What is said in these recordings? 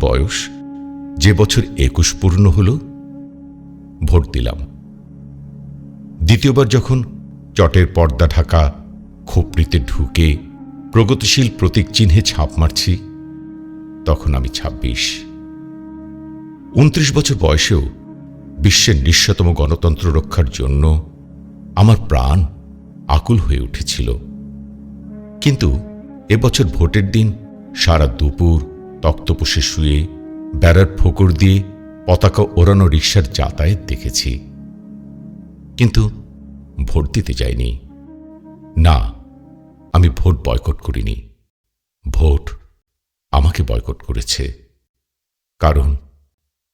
বয়স? যে বছর একুশ পূর্ণ হল, ভোট দিলাম। দ্বিতীয়বার যখন চটের পর্দা ঢাকা খোপড়িতে ঢুকে প্রগতিশীল প্রতীক চিহ্নে ছাপ মারছি, তখন আমি ছাব্বিশ। উনত্রিশ বছর বয়সেও বিশ্বের নিঃস্বতম গণতন্ত্র রক্ষার জন্য আমার প্রাণ আকুল হয়ে উঠেছিল। কিন্তু এবছর ভোটের দিন সারা দুপুর তক্তপোষে শুয়ে বেড়ার ফোকর দিয়ে পতাকা ওড়ানো রিক্সার যাতায়াত দেখেছি। কিন্তু ভোট দিতে যাইনি। না, আমি ভোট বয়কট করিনি। ভোট আমাকে বয়কট করেছে। কারণ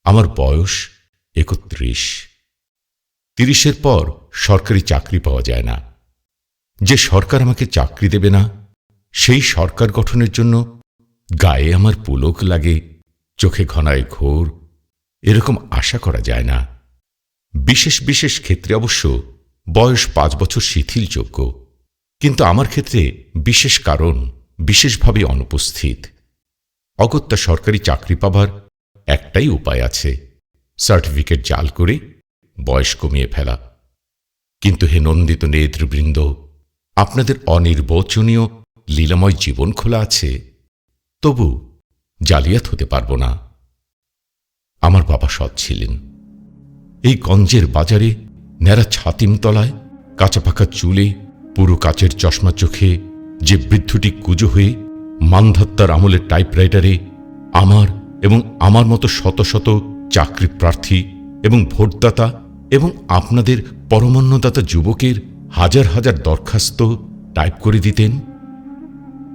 আমার বয়স একত্রিশ। তিরিশের পর সরকারি চাকরি পাওয়া যায় না। যে সরকার আমাকে চাকরি দেবে না, সেই সরকার গঠনের জন্য গায়ে আমার পুলক লাগে, চোখে ঘনায় ঘোর, এরকম আশা করা যায় না। বিশেষ বিশেষ ক্ষেত্রে অবশ্য বয়স পাঁচ বছর শিথিলযোগ্য কিন্তু আমার ক্ষেত্রে বিশেষ কারণ বিশেষভাবে অনুপস্থিত। অগত্যা সরকারি চাকরি পাবার একটাই উপায় আছে, সার্টিফিকেট জাল করে বয়স কমিয়ে ফেলা। কিন্তু হে নন্দিত নেতৃবৃন্দ, আপনাদের অনির্বচনীয়, লীলাময় জীবন খোলা আছে। তবু জালিয়াত হতে পারব না। আমার বাবা সৎ ছিলেন। এই গঞ্জের বাজারে ন্যাড়া ছাতিমতলায় কাঁচা পাকা চুলে, পুরো কাচের চশমা চোখে যে বৃদ্ধটি কুজো হয়ে মানধাত্তার আমলের টাইপরাইটারে আমার এবং আমার মতো শত শত চাকরি প্রার্থী এবং ভোটদাতা এবং আপনাদের পরমান্নদাতা যুবকের হাজার হাজার দরখাস্ত টাইপ করে দিতেন।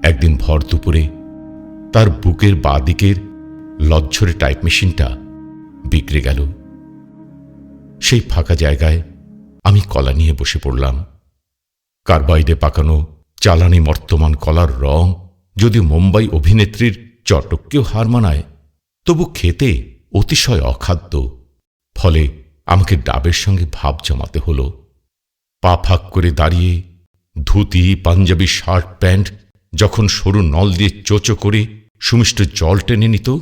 একদিন ভর দুপুরে তার বুকের বাঁ দিকের লজ্জরে টাইপ মেশিনটা বিগড়ে গেল। সেই ফাঁকা জায়গায় আমি কলা নিয়ে বসে পড়লাম। কার্বাইডে পাকানো চালানি মর্তমান কলার রং যদি মুম্বাই অভিনেত্রীর চটককেও হার মানায়, তবু খেতে অতিশয় অখাদ্য। ফলে আমাকে ডাবের সঙ্গে ভাব জমাতে হল। পা ফাঁক করে দাঁড়িয়ে ধুতি, পাঞ্জাবি, শার্ট, প্যান্ট যখন সরু নল দিয়ে চোচো করে সুমিষ্ট জল টেনে নিত,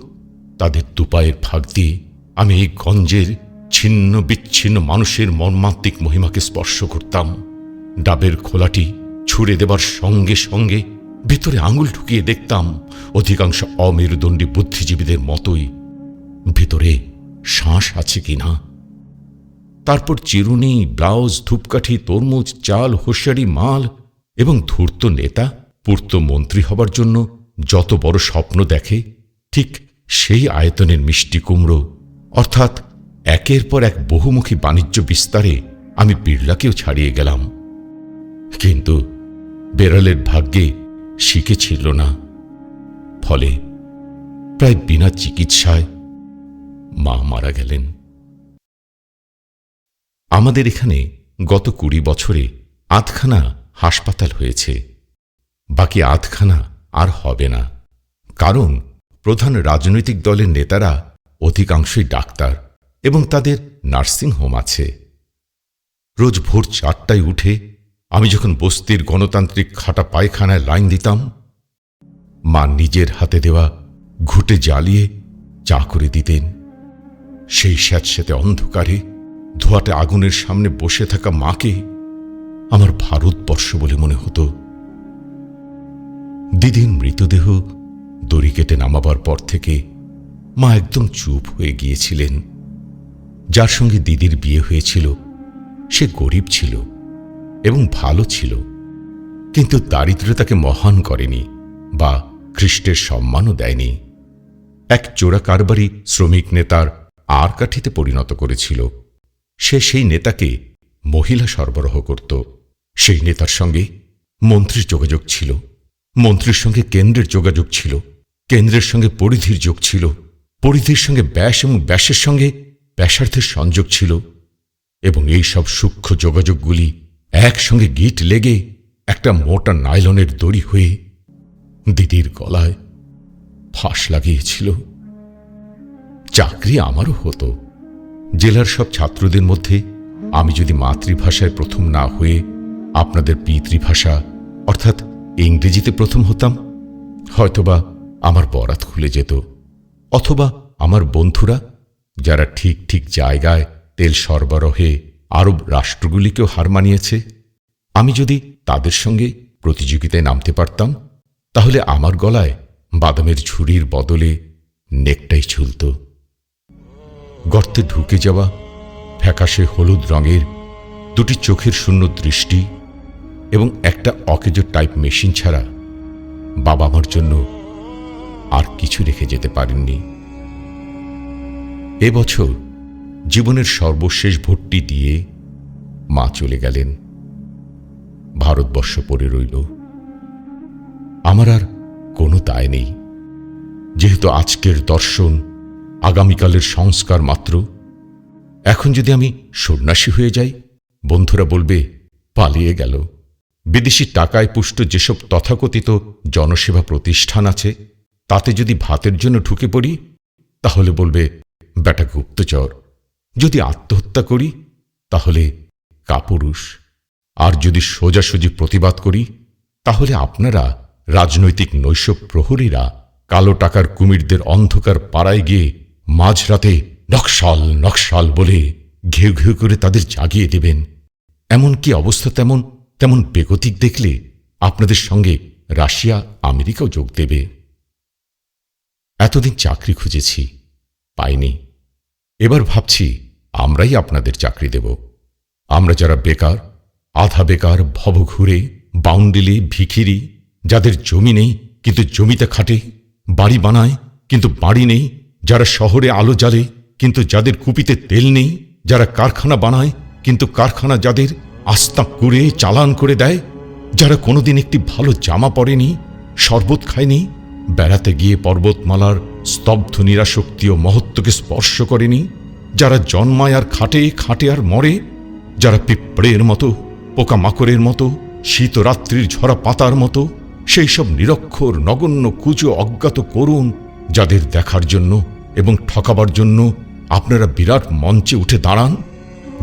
তাদের দুপায়ের ফাঁক দিয়ে আমি এই গঞ্জের ছিন্ন বিচ্ছিন্ন মানুষের মর্মান্তিক মহিমাকে স্পর্শ করতাম। ডাবের খোলাটি ছুঁড়ে দেবার সঙ্গে সঙ্গে ভেতরে আঙুল ঢুকিয়ে দেখতাম অধিকাংশ অমেরুদণ্ডী বুদ্ধিজীবীদের মতোই ভেতরে শ্বাস আছে কিনা। তারপর চিরুনি, ব্লাউজ, ধূপকাঠি, তরমুজ, চাল, হোশিয়ারি, মাল এবং ধূর্ত নেতা, পূর্ত মন্ত্রী হবার জন্য যত বড় স্বপ্ন দেখে, ঠিক সেই আয়তনের মিষ্টি কুমড়ো, অর্থাৎ একের পর এক বহুমুখী বাণিজ্য বিস্তারে আমি বিড়লাকেও ছাড়িয়ে গেলাম। কিন্তু বেড়ালের ভাগ্যে শিখে ছিল না। ফলে প্রায় বিনা চিকিৎসায় মা মারা গেলেন। আমাদের এখানে গত কুড়ি বছরে আধখানা হাসপাতাল হয়েছে। বাকি আধখানা আর হবে না। কারণ প্রধান রাজনৈতিক দলের নেতারা অধিকাংশই ডাক্তার এবং তাদের নার্সিং হোম আছে। রোজ ভোর চারটায় উঠে আমি যখন বস্তির গণতান্ত্রিক খাটা পায়খানায় লাইন দিতাম, মা নিজের হাতে দেওয়া ঘুটে জ্বালিয়ে চা করে দিতেন। সেই স্যাঁতস্যাঁতে অন্ধকারে ধোয়াটে আগুনের সামনে বসে থাকা মাকে আমার ভারতবর্ষ বলে মনে হতো। দিদির মৃতদেহ দড়ি কেটে নামাবার পর থেকে মা একদম চুপ হয়ে গিয়েছিলেন। যার সঙ্গে দিদির বিয়ে হয়েছিল, সে গরিব ছিল এবং ভালো ছিল, কিন্তু দারিদ্রতাকে মহান করেনি বা খ্রিস্টের সম্মানও দেয়নি। এক চোরা কারবারি শ্রমিক নেতার আর কাঠিতে পরিণত করেছিল। সে সেই নেতাকে মহিলা সরবরাহ করত। সেই নেতার সঙ্গে মন্ত্রীর যোগাযোগ ছিল। মন্ত্রীর সঙ্গে কেন্দ্রের যোগাযোগ ছিল, কেন্দ্রের সঙ্গে পরিধির যোগ ছিল, পরিধির সঙ্গে ব্যাস এবং ব্যাসের সঙ্গে ব্যাসার্থের সংযোগ ছিল এবং এই সব সূক্ষ্ম যোগাযোগগুলি একসঙ্গে গিট লেগে একটা মোটা নাইলনের দড়ি হয়ে দিদির গলায় ফাঁস লাগিয়েছিল। চাকরি আমারও হতো। জেলার সব ছাত্রদের মধ্যে আমি যদি মাতৃভাষায় প্রথম না হয়ে আপনাদের পিতৃভাষা, অর্থাৎ ইংরেজিতে প্রথম হতাম, হয়তোবা আমার বরাত খুলে যেত, অথবা আমার বন্ধুরা, যারা ঠিক ঠিক জায়গায় তেল সরবরাহে আরব রাষ্ট্রগুলিকেও হার মানিয়েছে, আমি যদি তাদের সঙ্গে প্রতিযোগিতায় নামতে পারতাম, তাহলে আমার গলায় বাদামের ঝুড়ির বদলে নেকটাই ঝুলত। গর্তে ঢুকে যাওয়া, ফ্যাকাশে হলুদ রঙের দুটি চোখের শূন্য দৃষ্টি এবং একটা অকেজো টাইপ মেশিন ছাড়া বাবা আমার জন্য আর কিছু রেখে যেতে পারেননি। এবছর জীবনের সর্বশেষ ভোটটি দিয়ে মা চলে গেলেন। ভারতবর্ষ পড়ে রইল। আমার আর কোনো দায় নেই। যেহেতু আজকের দর্শন আগামীকালের সংস্কার মাত্র, এখন যদি আমি সন্ন্যাসী হয়ে যাই, বন্ধুরা বলবে, পালিয়ে গেল। বিদেশি টাকায় পুষ্ট যেসব তথাকথিত জনসেবা প্রতিষ্ঠান আছে, তাতে যদি ভাতের জন্য ঢুকে পড়ি, তাহলে বলবে বেটা গুপ্তচর, যদি আত্মহত্যা করি, তাহলে কাপুরুষ। আর যদি সোজাসুজি প্রতিবাদ করি, তাহলে আপনারা রাজনৈতিক নৈশ প্রহরীরা কালো টাকার কুমিরদের অন্ধকার পাড়ায় গিয়ে মাঝরাতে নকশাল নকশাল বলে ঘেউ ঘেউ করে তাদের জাগিয়ে দেবেন। এমন কি অবস্থা তেমন তেমন বেগতিক দেখলে আপনাদের সঙ্গে রাশিয়া, আমেরিকাও যোগ দেবে। এতদিন চাকরি খুঁজেছি, পাইনি। এবার ভাবছি আমরাই আপনাদের চাকরি দেব। আমরা যারা বেকার, আধা বেকার ভব ঘুরে বাউন্ডিলে, ভিখিরি, যাদের জমি নেই কিন্তু জমিতে খাটে, বাড়ি বানায় কিন্তু বাড়ি নেই, যারা শহরে আলো জ্বালে কিন্তু যাদের কুপিতে তেল নেই, যারা কারখানা বানায় কিন্তু কারখানা যাদের আস্তা করে চালান করে দেয়। যারা কোনোদিন একটি ভালো জামা পরেনি, শরবত খায়নি, বেড়াতে গিয়ে পর্বতমালার স্তব্ধ নিরাশক্তি ও মহত্বকে স্পর্শ করেনি, যারা জন্মায় আর খাটে খাটে আর মরে, যারা পিঁপড়ের মতো, পোকামাকড়ের মতো, শীতরাত্রির ঝরা পাতার মতো, সেই সব নিরক্ষর, নগণ্য, কুজো, অজ্ঞাত করুন যাদের দেখার জন্য এবং ঠকাবার জন্য আপনারা বিরাট মঞ্চে উঠে দাঁড়ান,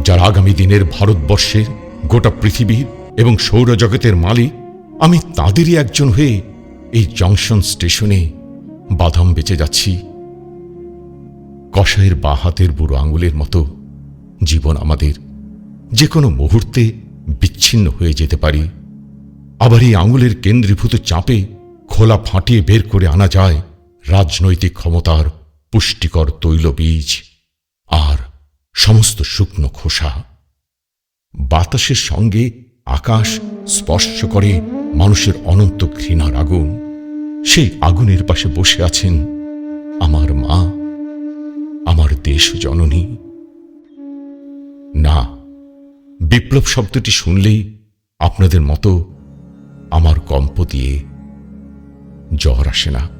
যারা আগামী দিনের ভারতবর্ষের গোটা পৃথিবীর এবং সৌরজগতের মালিক, আমি তাদেরই একজন হয়ে এই জংশন স্টেশনে বাদাম বেঁচে যাচ্ছি। কষায়ের বা হাতের বুড়ো আঙুলের মতো জীবন আমাদের যে কোনো মুহূর্তে বিচ্ছিন্ন হয়ে যেতে পারি। আবার এই আঙুলের কেন্দ্রীভূত চাপে খোলা ফাটিয়ে বের করে আনা যায় রাজনৈতিক ক্ষমতার পুষ্টিকর তৈল বীজ আর সমস্ত শুকনো খোসা। বাতাসের সঙ্গে আকাশ স্পর্শ করে মানুষের অনন্ত ঘৃণার আগুন। সেই আগুনের পাশে বসে আছেন আমার মা, আমার দেশ জননী। না, বিপ্লব শব্দটি শুনলেই আপনাদের মতো আমার কম্প দিয়ে জ্বর আসে না।